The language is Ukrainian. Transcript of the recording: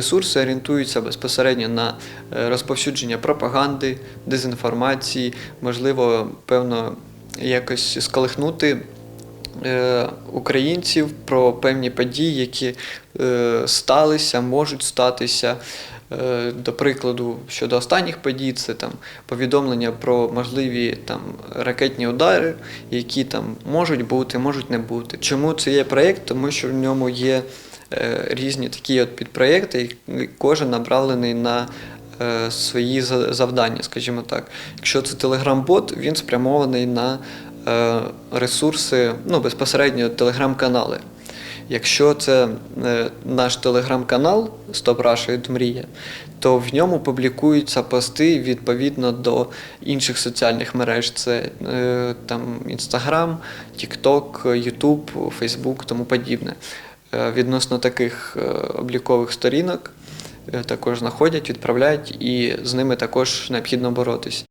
ресурси орієнтуються безпосередньо на е, розповсюдження пропаганди, дезінформації, можливо, певно, якось сколихнути е, українців про певні події, які е, сталися, можуть статися. До прикладу, щодо останніх подій, це там повідомлення про можливі там ракетні удари, які там можуть бути, можуть не бути. Чому це є проєкт? Тому що в ньому є різні такі от підпроєкти, і кожен направлений на е, свої завдання, скажімо так. Якщо це телеграм-бот, він спрямований на е, ресурси, ну безпосередньо телеграм-канали. Якщо це е, наш телеграм-канал Стоп Мрія, то в ньому публікуються пости відповідно до інших соціальних мереж. Це е, там Інстаграм, Тікток, Ютуб, Фейсбук, тому подібне. Е, відносно таких е, облікових сторінок е, також знаходять, відправляють, і з ними також необхідно боротись.